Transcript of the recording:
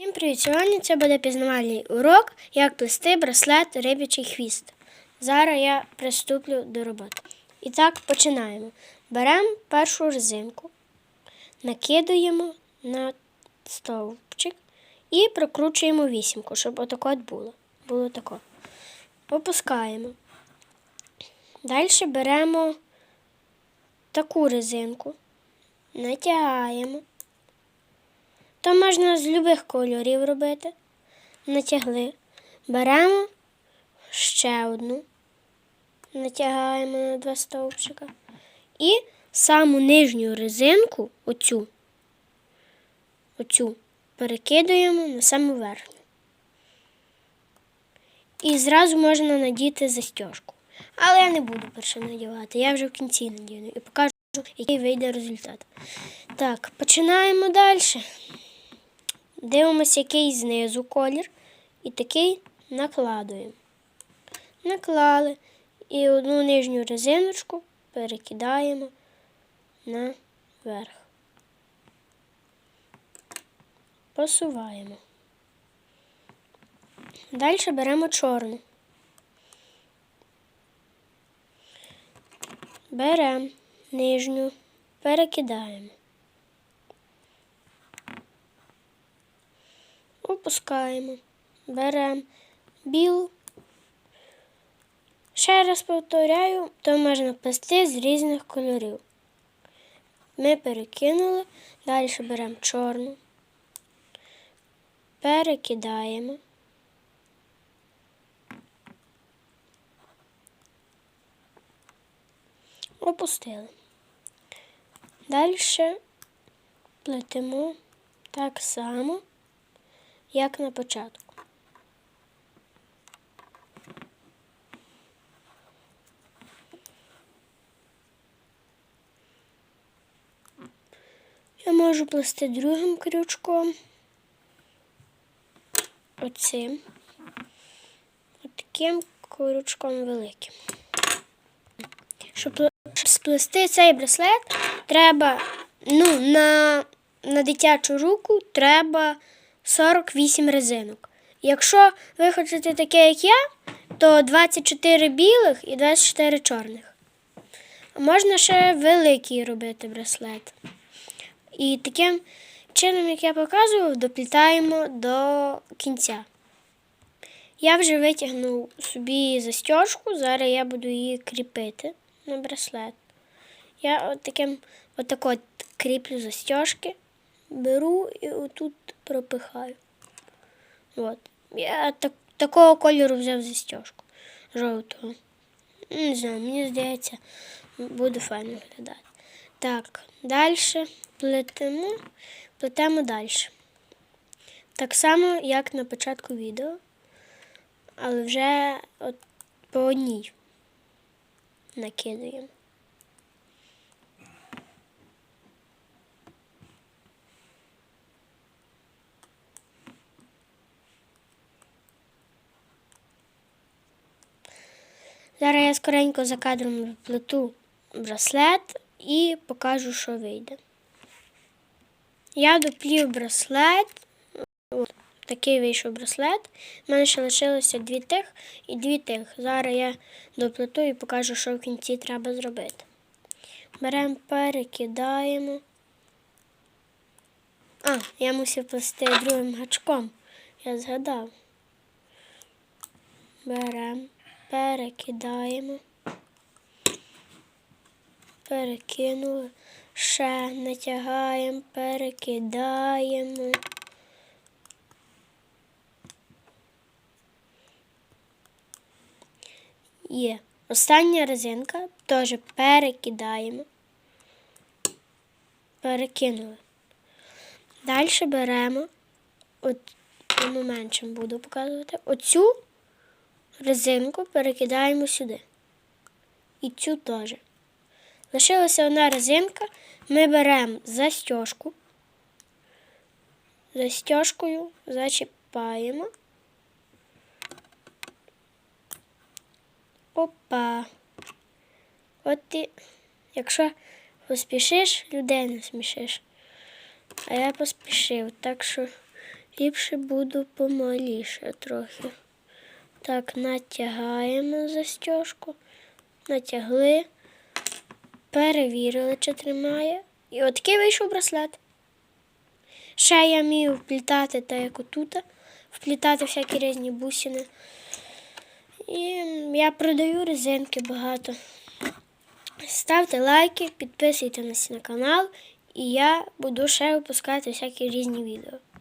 Всім привіт! Сьогодні це буде пізнавальний урок, як плести браслет рибячий хвіст. Зараз я приступлю до роботи. І так, починаємо. Беремо першу резинку, накидуємо на стовпчик і прокручуємо вісімку, щоб отако от було. Було тако. Опускаємо. Далі беремо таку резинку, натягаємо. То можна з будь-яких кольорів робити. Натягли. Беремо ще одну, натягаємо на два стовпчика. І саму нижню резинку, оцю, оцю, перекидуємо на саму верхню. І зразу можна надіти застіжку. Але я не буду перше надівати, я вже в кінці надіну і покажу, який вийде результат. Так, починаємо далі. Дивимося, який знизу колір, і такий накладуємо. Наклали і одну нижню резиночку перекидаємо наверх. Посуваємо. Далі беремо чорну. Беремо нижню, перекидаємо. Опускаємо, беремо білу. Ще раз повторяю, то можна плести з різних кольорів. Ми перекинули, далі беремо чорну, перекидаємо. Опустили. Далі плетемо так само як на початку. Я можу плести другим крючком, оцим, отаким крючком великим. Щоб сплести цей браслет, треба ну, на, на дитячу руку треба 48 резинок. Якщо ви хочете таке, як я, то 24 білих і 24 чорних. Можна ще великий робити браслет. І таким чином, як я показував, доплітаємо до кінця. Я вже витягнув собі застіжку, зараз я буду її кріпити на браслет. Я от таким отак от кріплю застіжки, беру і отут пропихаю. От. Я так, такого кольору взяв застіжку. Жовтого. Не знаю, мені здається, буде файно виглядати. Так, далі плетемо, плетемо далі. Так само, як на початку відео, але вже от по одній накидуємо. Зараз я скоренько за кадром плету браслет і покажу, що вийде. Я доплів браслет. От, такий вийшов браслет. У мене ще лишилося дві тих і дві тих. Зараз я доплету і покажу, що в кінці треба зробити. Беремо, перекидаємо. А, я мусив плести другим гачком. Я згадав. Беремо, перекидаємо. Перекинули. Ще натягаємо, перекидаємо. Є. Остання резинка теж перекидаємо. Перекинули. Далі беремо, от ну, меншим буду показувати, оцю резинку перекидаємо сюди. І цю теж. Лишилася одна резинка. Ми беремо застіжку. Застіжкою зачіпаємо. Опа. От ти, якщо поспішиш, людей не смішиш. А я поспішив, так що Ліпше буду помаліше трохи. Так, натягаємо застіжку, натягли, перевірили, чи тримає. І отакий вийшов браслет. Ще я вмію вплітати так, як отут, вплітати всякі різні бусини. І я продаю резинки багато. Ставте лайки, підписуйтесь на канал, і я буду ще випускати всякі різні відео.